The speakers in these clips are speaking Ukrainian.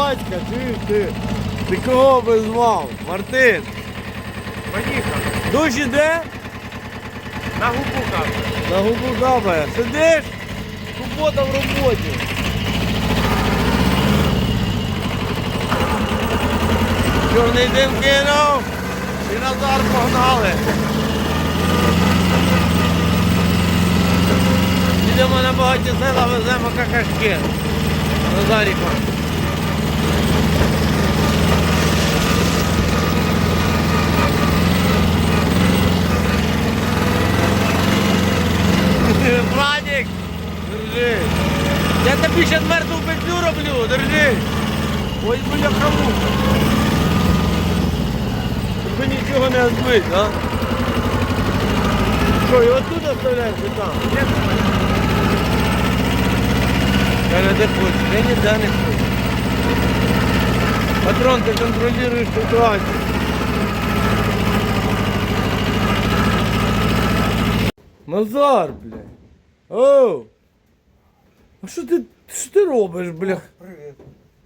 Васька, чуєш ти? Ти кого визвав? Мартин. Поїхав. Дощ іде? На губу каже. На губу капає. Сидиш? Субота в роботі. Чорний дим кинув. І Назар погнали. Їдемо на багаті села, веземо какашки. Назаріка. Владик, держи. Я тобі ще мертву петлю роблю, держи. Ой, бля, кому. Тобі нічого не збить, а? Що, і отут оставляєш і там? Каже, де хочеш, я ніде не хочу. Патрон, ти контролюєш ситуацію. Назар, блядь. Оу! А що ти, що ти робиш, бля? Привіт.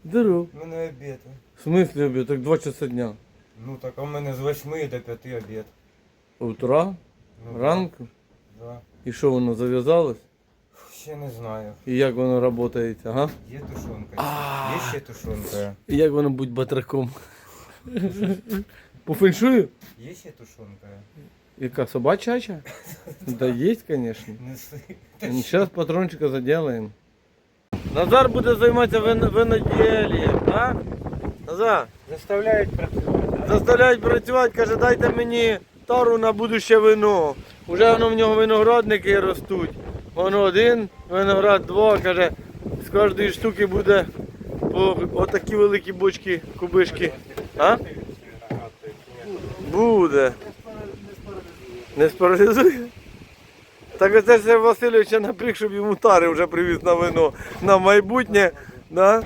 Здоров. У мене обід. В смислі обід? Так два часа дня. Ну так, а в мене з 8 до 5 обід. Утра? Ну, Ранку? Да. І що воно зав'язалось? Ще не знаю. І як воно працює? Ага. Є тушонка. Є ще тушонка. І як воно будь батраком? По феншую? Є ще тушонка. Яка собачача? Да звісно. Неси. Зараз патрончика заделаем. Назар буде займатися вин... виноділієм, а? Назар, Заставляють працювати. заставляють працювати, каже, дайте мені тару на будуще вино. Уже воно в нього виноградники ростуть. Воно один, виноград два, каже, з кожної штуки буде по отакі великі бочки, кубишки. А? Буде. Не спаралізує? Так оце ж Васильовича напряг, щоб йому тари вже привіз на вино на майбутнє. Да?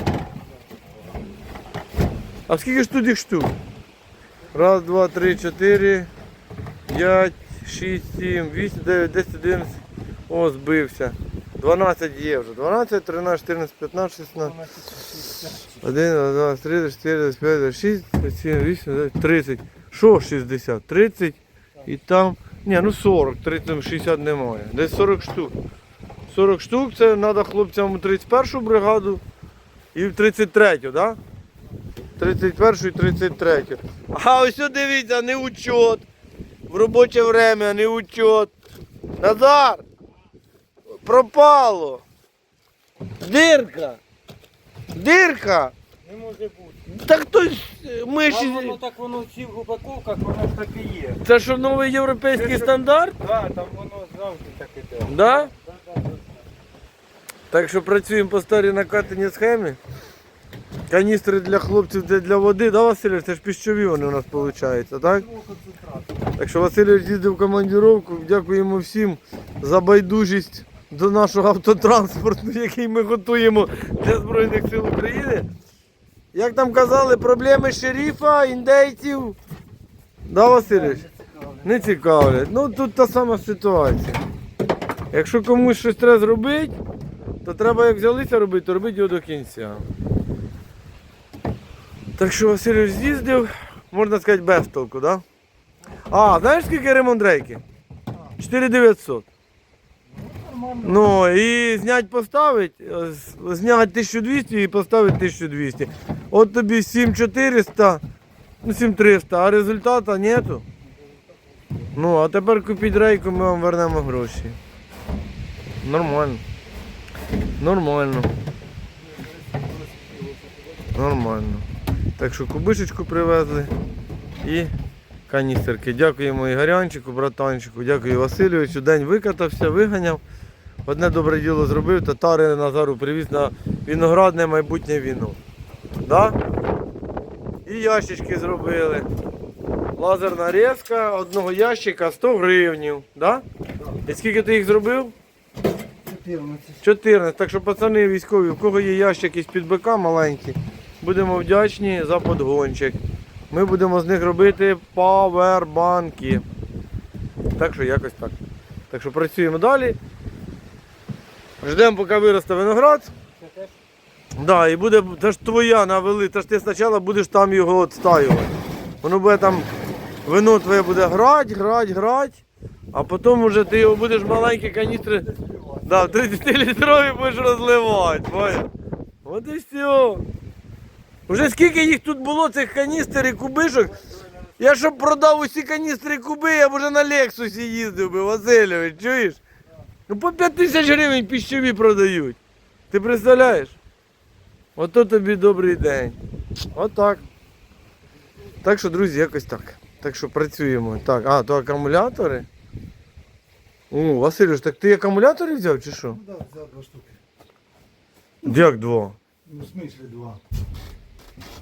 А скільки ж тут їх штук? Раз, два, три, чотири, п'ять, шість, сім, вісім, дев'ять, десять, одинадцять. О, збився. 12 є вже. 12, 13, 14, 15, 16. 1, 2, 2, 3, 4, 5, 6, 7, 8, 9, 30. Що 60? 30 і там. Ні, ну 40, 30, 60 немає. Десь 40 штук. 40 штук це треба хлопцям у 31 бригаду і в 33-ю, так? Да? 31 і 33. А ось дивіться, не учет. В робоче время не учет. Назар! Пропало! Дирка! Дирка! Не може бути. Так хтось миші. А воно так воно в упаковках, воно ж так і є. Це що новий європейський стандарт? Так, там воно завжди так іде. Да? Так що працюємо по старій накатаній схемі. Каністри для хлопців це для води, да, Васильович? Це ж піщові вони у нас виходить, так? Так що Васильович їздив в командировку. Дякуємо всім за байдужість до нашого автотранспорту, який ми готуємо для Збройних сил України. Як там казали, проблеми шерифа, індейців. Да, Васильович? Не цікавлять. Ну тут та сама ситуація. Якщо комусь щось треба зробити, то треба як взялися робити, то робити його до кінця. Так що Васильович з'їздив, можна сказати, без толку, так? Да? А, знаєш скільки ремонт рейки? 4900. Ну і знять поставить, е, зняти 1200 і поставити 1200. От тобі 7400, ну 7300, а результату нету. Ну, а тепер купіть рейку, ми вам вернемо гроші. Нормально. Нормально. Нормально. Так що кубишечку привезли і каністерки. Дякуємо Ігорянчику, братанчику, дякую Васильовичу. День викатався, виганяв. Одне добре діло зробив, татари Назару привіз на виноградне майбутнє віно. Да? І ящички зробили. Лазерна резка одного ящика 100 гривнів. Да? І скільки ти їх зробив? 14. 14. Так що пацани військові, у кого є ящики з-під бика маленькі, будемо вдячні за подгончик. Ми будемо з них робити павербанки. Так що якось так. Так що працюємо далі. Ждемо, поки виросте виноград. Да, і буде, це ж твоя навели, це ж ти спочатку будеш там його відстаювати. Воно буде там, вино твоє буде грати, грати, грати, а потім вже ти його будеш маленькі каністри, да, 30-літрові будеш розливати. Понял? От і все. Уже скільки їх тут було, цих каністр і кубишок. Я щоб продав усі каністри куби, я б уже на Лексусі їздив би, Васильович, чуєш? Ну по 5 тисяч гривень піщові продають. Ти представляєш? Ото тобі добрий день. Отак. Так що, друзі, якось так. Так що працюємо. Так, а, то акумулятори. О, Васильович, так ти акумулятори взяв чи що? Ну да, взяв два штуки. Як два? Ну, в смислі два.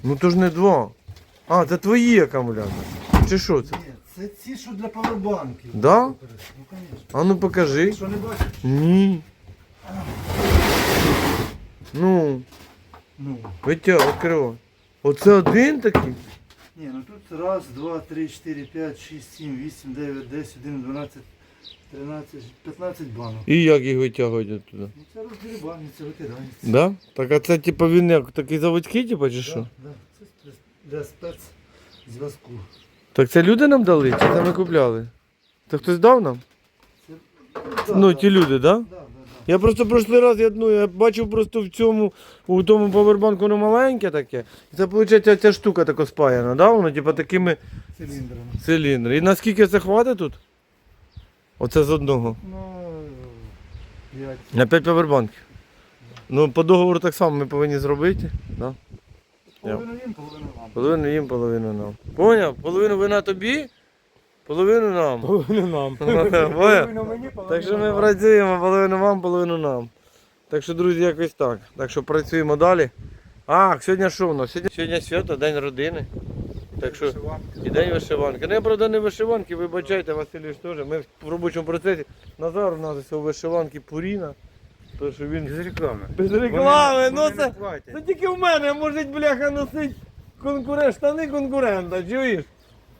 Ну то ж не два. А, це твої акумулятори. Чи що це? Це ці, що для павербанків. Да? Ну, звісно. А ну покажи. Що не бачиш? Ні. Ну, Ну. витяг, відкривай. Оце один такий? Ні, ну тут раз, два, три, чотири, п'ять, шість, сім, вісім, дев'ять, десять, один, дванадцять, тринадцять, п'ятнадцять банок. І як їх витягують оттуда? Ну це роздерибаниться, викидається. Да? Так а це типу він як такий заводський, типу, чи що? Да, да. Це для спецзв'язку. Так це люди нам дали, чи це ми купляли? Це хтось дав нам? Да, ну, ті люди, да? Да, да, да. Я просто прошлий раз я, ну, я бачив просто в цьому, у тому павербанку воно маленьке таке. І це виходить ця штука така спаяна, да? Воно типу такими Циліндрами. циліндри. І наскільки це хватить тут? Оце з одного. Ну, п'ять. На 5 павербанків. Ну, по договору так само ми повинні зробити. Да? Половину їм, половину вам. Половину їм, половину нам. Поняв? Половину вина тобі, половину нам. Половину нам. Поняв? мені, Так що ми працюємо, половину вам, половину нам. Так що, друзі, якось так. Так що працюємо далі. А, сьогодні що у нас? Сьогодні, сьогодні свято, день родини. Так що і день вишиванки. Ну я правда не вишиванки, вибачайте, Васильович теж. Ми в робочому процесі. Назар у нас у вишиванки Пуріна. То що він Без реклами. без реклами, ну це. Це тільки в мене може бляха носить конкурент, штани конкурента, чуєш?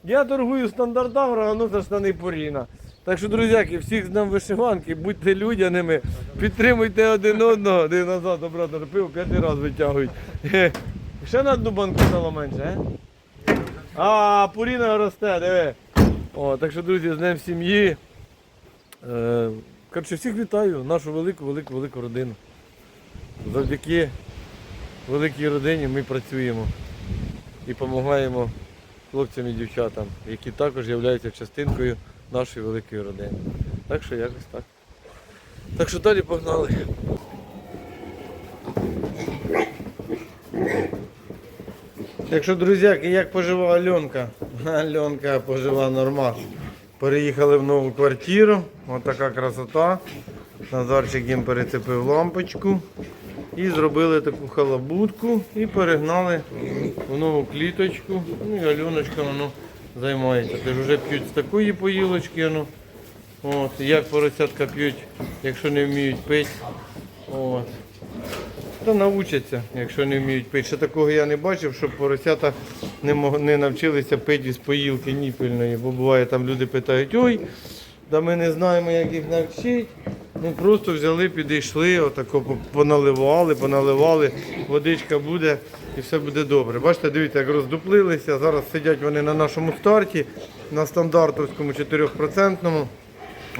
Я торгую стандартавра, а ну це штани Поріна. Так що, друзяки, всіх з нам вишиванки, будьте людяними, підтримуйте один одного. Де назад, брата, пив п'ятий раз витягують. Ще на одну банку стало менше, а? А, Пуріна росте, диви. О, так що, друзі, з Днем сім'ї. Коротше, всіх вітаю, нашу велику, велику, велику родину. Завдяки великій родині ми працюємо і допомагаємо хлопцям і дівчатам, які також являються частинкою нашої великої родини. Так що якось так. Так що далі погнали. Так що, друзяки, як пожива Альонка? Альонка пожива нормально. Переїхали в нову квартиру. Ось така красота. Назарчик їм перецепив лампочку. І зробили таку халабутку і перегнали в нову кліточку. Ну і Альоночка воно займається. Тож вже п'ють з такої поїлочки. Ну. От, як поросятка п'ють, якщо не вміють пити. От. Та навчаться, якщо не вміють пити. Ще такого я не бачив, щоб поросята не, мог, не навчилися пити із поїлки ніпільної. Бо буває там люди питають, ой, да ми не знаємо, як їх навчити. Ну просто взяли, підійшли, отако по- поналивали, поналивали, водичка буде і все буде добре. Бачите, дивіться, як роздуплилися. Зараз сидять вони на нашому старті, на стандартовському 4%.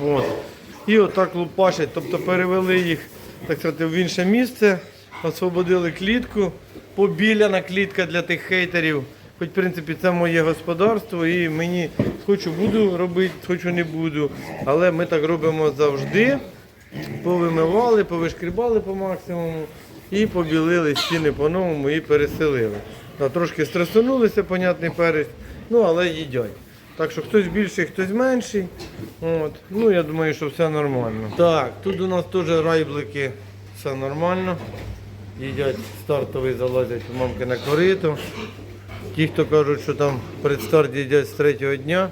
От. І отак лупашать, тобто перевели їх так сказати, в інше місце, освободили клітку, побіляна клітка для тих хейтерів. Хоч, в принципі, це моє господарство і мені хочу буду робити, хочу не буду. Але ми так робимо завжди. Повимивали, повишкрібали по максимуму і побілили стіни по-новому і переселили. Да, трошки стресонулися, понятний перець, ну але їдять. Так що хтось більший, хтось менший. От. Ну я думаю, що все нормально. Так, тут у нас теж райблики, все нормально. Їдять стартовий, залазять мамки на корито. Ті, хто кажуть, що там предстарт їдять з третього дня.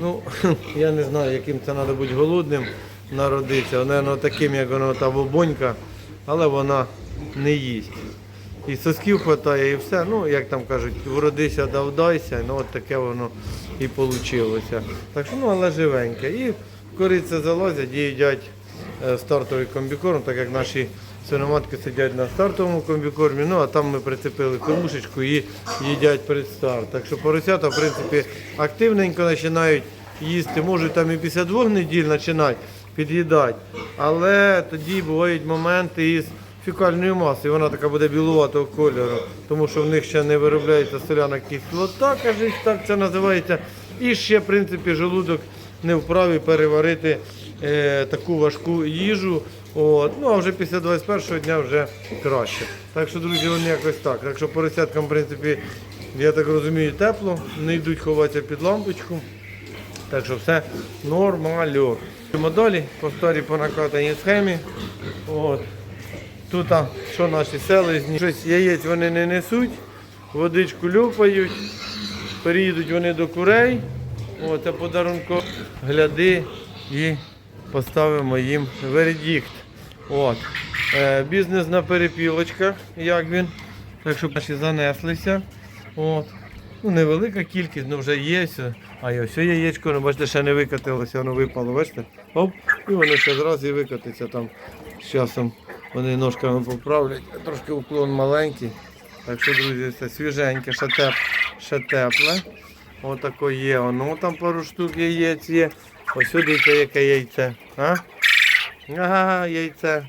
Ну, я не знаю, яким це треба бути голодним народитися. Вона таким, як воно та бобонька, але вона не їсть. І сосків хватає, і все. Ну, як там кажуть, вродися да вдайся, ну от таке воно і вийшло. Так що, ну, але живеньке. І в корице залазять і їдять е, стартовий комбікорм, так як наші Свиноматки сидять на стартовому комбікормі, ну а там ми прицепили кормушечку і їдять перед старт. Так що поросята, в принципі, активненько починають їсти, можуть там і після двох неділь починати під'їдати. Але тоді бувають моменти із фекальною масою, вона така буде білуватого кольору, тому що в них ще не виробляється соляна кислота, кажуть, так це називається. І ще, в принципі, желудок не вправі переварити е, таку важку їжу. От. Ну а вже після 21-го дня вже краще. Так що, друзі, вони якось так. Так що поросяткам, в принципі, я так розумію, тепло, не йдуть ховатися під лампочку. Так що все нормально. Йдемо далі по старій по накатаній схемі. От. Тут а, що наші селезні, щось яєць вони не несуть, водичку люпають, переїдуть вони до курей. О, це подарунко. Гляди і поставимо їм вердикт. От. Е, бізнес на перепілочках, як він. Так що наші занеслися. От. Ну, невелика кількість, ну вже є. А ось яєчко, ну, бачите, ще не викатилося, воно випало, бачите? Оп, і воно ще зразу і викатиться там з часом. Вони ножками поправлять, трошки уклон маленький. Так що, друзі, це свіженьке, ще, теп, ще тепле. Отако є. Воно там пару штук яєць є. Ось сюди яке яйце. А? Ага, яйце.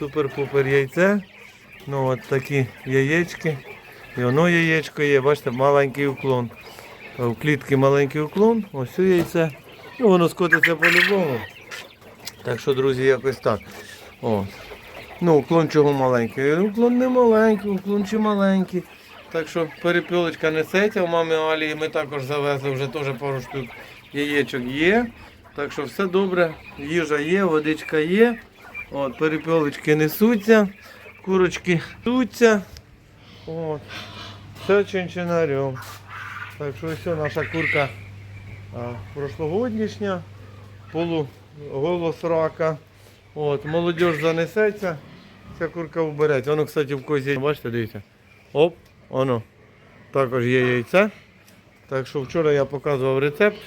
Супер-пупер яйце. Ну от такі яєчки. І воно яєчко є, бачите, маленький уклон. В клітки маленький уклон, ось це яйце. Ну, воно скотиться по-любому. Так що, друзі, якось так. О. Ну, уклон чого маленький? Уклон не маленький, уклон чи маленький. Так що перепілочка несеться, у мами Алі ми також завезли вже теж пару штук яєчок є. Так що все добре, їжа є, водичка є. От, перепілочки несуться, курочки несуться. От. Все чинчинарем. Так що ось наша курка а, прошлогоднішня, полуголос рака. От, молодіж занесеться, ця курка вбереться. Воно, кстати, в козі, бачите, дивіться. Оп, воно. Також є яйце. Так що вчора я показував рецепт,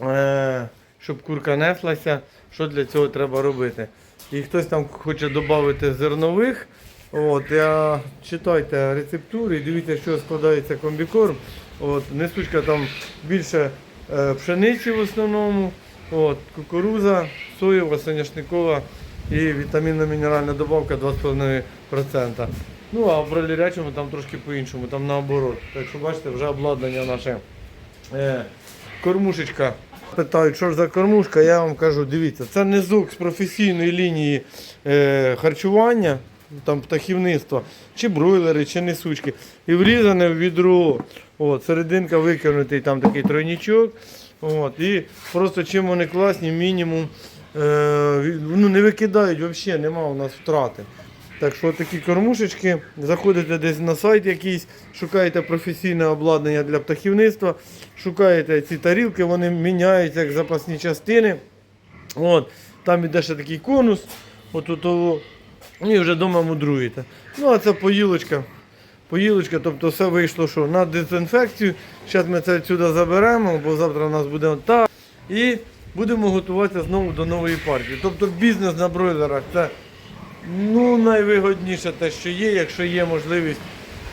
е, щоб курка неслася, що для цього треба робити. І хтось там хоче додати зернових. От, я, читайте рецептури дивіться, що складається комбікорм. От, несучка там більше е, пшениці в основному, от, кукуруза, соєва, соняшникова і вітамінно-мінеральна добавка 2,5%. Ну а в бролірячому там трошки по-іншому, там наоборот. Так що бачите, вже обладнання наше. Е, кормушечка. Питають, що ж за кормушка, я вам кажу, дивіться, це низок з професійної лінії е, харчування, там птахівництва, чи бройлери, чи несучки. І врізане в відро. От, серединка викинутий там такий тройнічок. От, і просто чим вони класні, мінімум е, ну, не викидають взагалі, нема у нас втрати. Так що такі кормушечки, заходите десь на сайт якийсь, шукаєте професійне обладнання для птахівництва, шукаєте ці тарілки, вони міняються як запасні частини. От, там іде ще такий конус, от і вже вдома мудруєте. Ну, а це поїлочка. Поїлочка, тобто все вийшло що на дезінфекцію. Зараз ми це відсюди заберемо, бо завтра у нас буде так. І будемо готуватися знову до нової партії. Тобто бізнес на бройлерах це ну, найвигодніше те, що є, якщо є можливість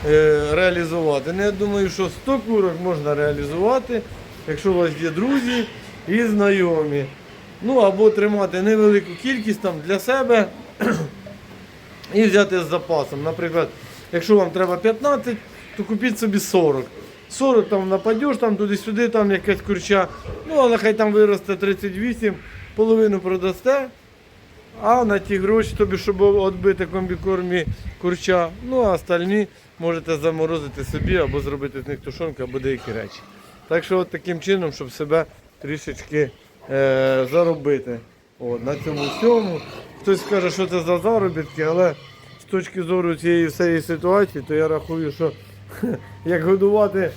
е, реалізувати. Ну, я думаю, що 100 курок можна реалізувати, якщо у вас є друзі і знайомі. Ну або тримати невелику кількість там для себе і взяти з запасом. Наприклад, якщо вам треба 15, то купіть собі 40. 40 там нападеш, там туди-сюди, там якась курча. Ну, але хай там виросте 38, половину продасте. А на ті гроші тобі, щоб відбити комбікормі курча, ну а остальні можете заморозити собі або зробити з них тушонку, або деякі речі. Так що от таким чином, щоб себе трішечки е, заробити. От, на цьому всьому. Хтось скаже, що це за заробітки, але з точки зору цієї всієї ситуації, то я рахую, що як годувати,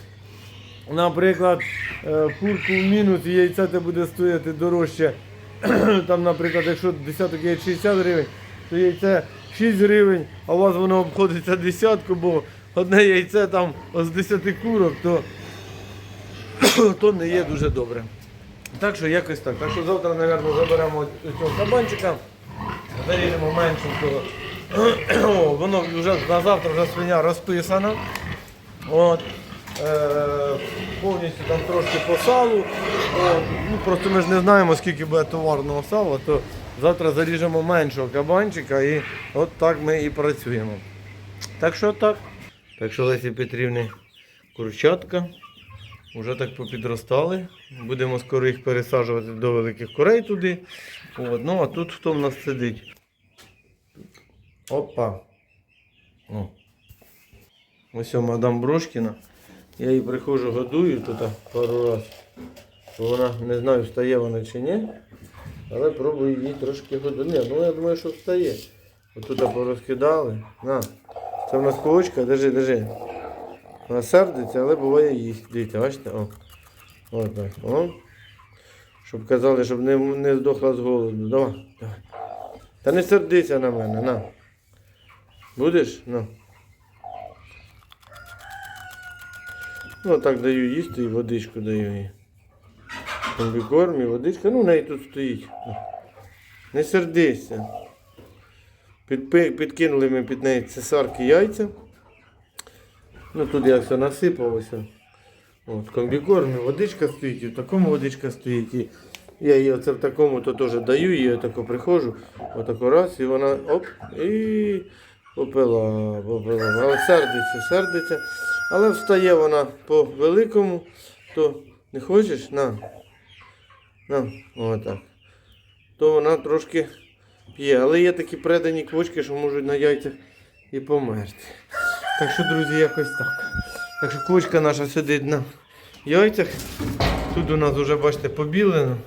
наприклад, е, курку в мінус і яйця те буде стояти дорожче. Там, наприклад, якщо десяток яєць 60 гривень, то яйце 6 гривень, а у вас воно обходиться десятку, бо одне яйце там з 10 курок, то, то не є дуже добре. Так що якось так. Так що завтра, мабуть, заберемо цього кабанчика, заріжемо меншенького воно вже на завтра вже свиня розписана. От. Е, повністю там трошки по салу. Ну, просто ми ж не знаємо, скільки буде товарного сала, то завтра заріжемо меншого кабанчика і от так ми і працюємо. Так що так. Так що Лесі Петрівни курчатка. Вже так попідростали. Будемо скоро їх пересаджувати до великих курей туди. От. Ну а тут хто в нас сидить? Опа. О. Ось мадам Брошкіна. Я її приходжу, годую тут пару раз. Вона не знаю, встає вона чи ні. Але пробую її трошки годувати. Ні, ну я думаю, що встає. Отут порозкидали. На. Це в нас кулочка, держи, держи. Вона сердиться, але буває їсть. Дивіться, бачите? О. О, так. О. Щоб казали, щоб не, не здохла з голоду. Давай, давай. Та не сердися на мене, на. Будеш? На. Ну, так даю їсти і водичку даю їй. Комбікорм і водичка, ну в неї тут стоїть. Не сердися. Підпи- підкинули ми під неї цесарки яйця. Ну тут я все насипав ось. От, комбікорм, і водичка стоїть, і в такому водичка стоїть. І я її оце в такому то теж даю, її отако приходжу, отако раз, і вона оп, і попила, попила. Але сердиться, сердиться. Але встає вона по великому, то не хочеш? На. На, отак. То вона трошки п'є. Але є такі предані квочки, що можуть на яйцях і померти. Так що, друзі, якось так. Так що квочка наша сидить на яйцях. Тут у нас вже, бачите, побілено.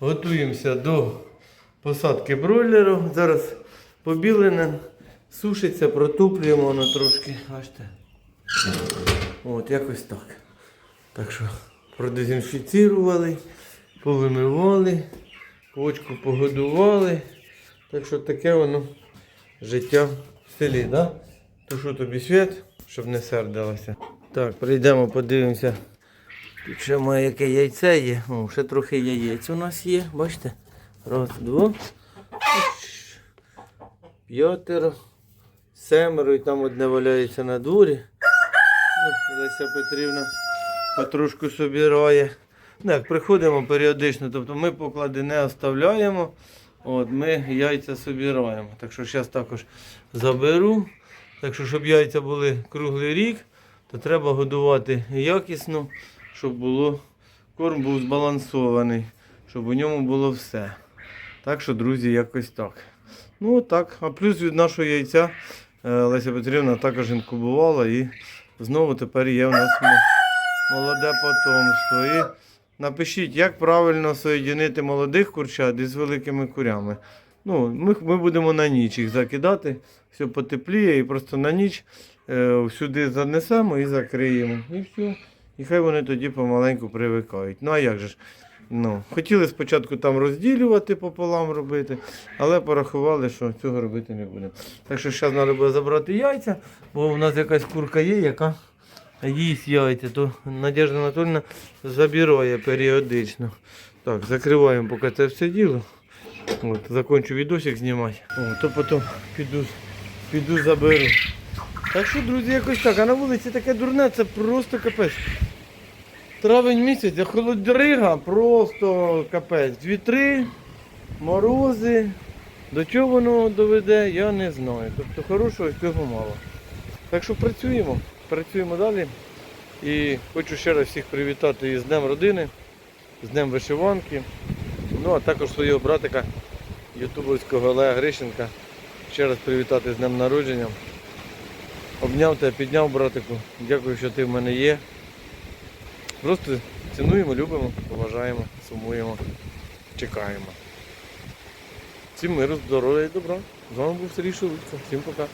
Готуємося до посадки бройлеру. Зараз побілене, сушиться, протуплюємо воно трошки. Бачите. От, якось так. Так що продезінфіцірували, повимивали, квочку погодували. Так що таке воно життя в селі, да? Що тобі світ, щоб не сердилося. Так, прийдемо, подивимося. Тут ще має яке яйце є. О, ще трохи яєць у нас є, бачите? Раз, два. П'ятеро. Семеро і там одне валяється на дворі. Ну, Леся Петрівна потрошку собирає. Ну, як приходимо періодично, тобто ми поклади не оставляємо. От, ми яйця собираємо. Так що зараз також заберу. Так що, щоб яйця були круглий рік, то треба годувати якісно, щоб було, корм був збалансований, щоб у ньому було все. Так що, друзі, якось так. Ну так. А плюс від нашого яйця Леся Петрівна також інкубувала і знову тепер є у нас молоде потомство. І напишіть, як правильно соєдинити молодих курчат із великими курями. Ну, ми, ми будемо на ніч їх закидати, все потепліє і просто на ніч е, сюди занесемо і закриємо. І все. І хай вони тоді помаленьку привикають. Ну а як же ж? Ну, хотіли спочатку там розділювати пополам робити, але порахували, що цього робити не будемо. Так що зараз треба буде забрати яйця, бо в нас якась курка є, яка їсть яйця, то Надежда Анатольовна забирає періодично. Так, закриваємо поки це все діло. От, закончу відосик знімати. О, то потім піду, піду заберу. Так що, друзі, якось так. А на вулиці таке дурне, це просто капець. Травень місяць, холодрига просто капець. Вітри, морози. До чого воно доведе, я не знаю. Тобто хорошого цього мало. Так що працюємо, працюємо далі. І хочу ще раз всіх привітати із Днем родини, з Днем вишиванки. Ну а також свого братика, ютубовського Олега Грищенка. Ще раз привітати з днем народження. Обняв тебе, підняв братику. Дякую, що ти в мене є. Просто цінуємо, любимо, поважаємо, сумуємо, чекаємо. Всім миру, здоров'я і добра. З вами був Сергій Шелудько. Всім пока.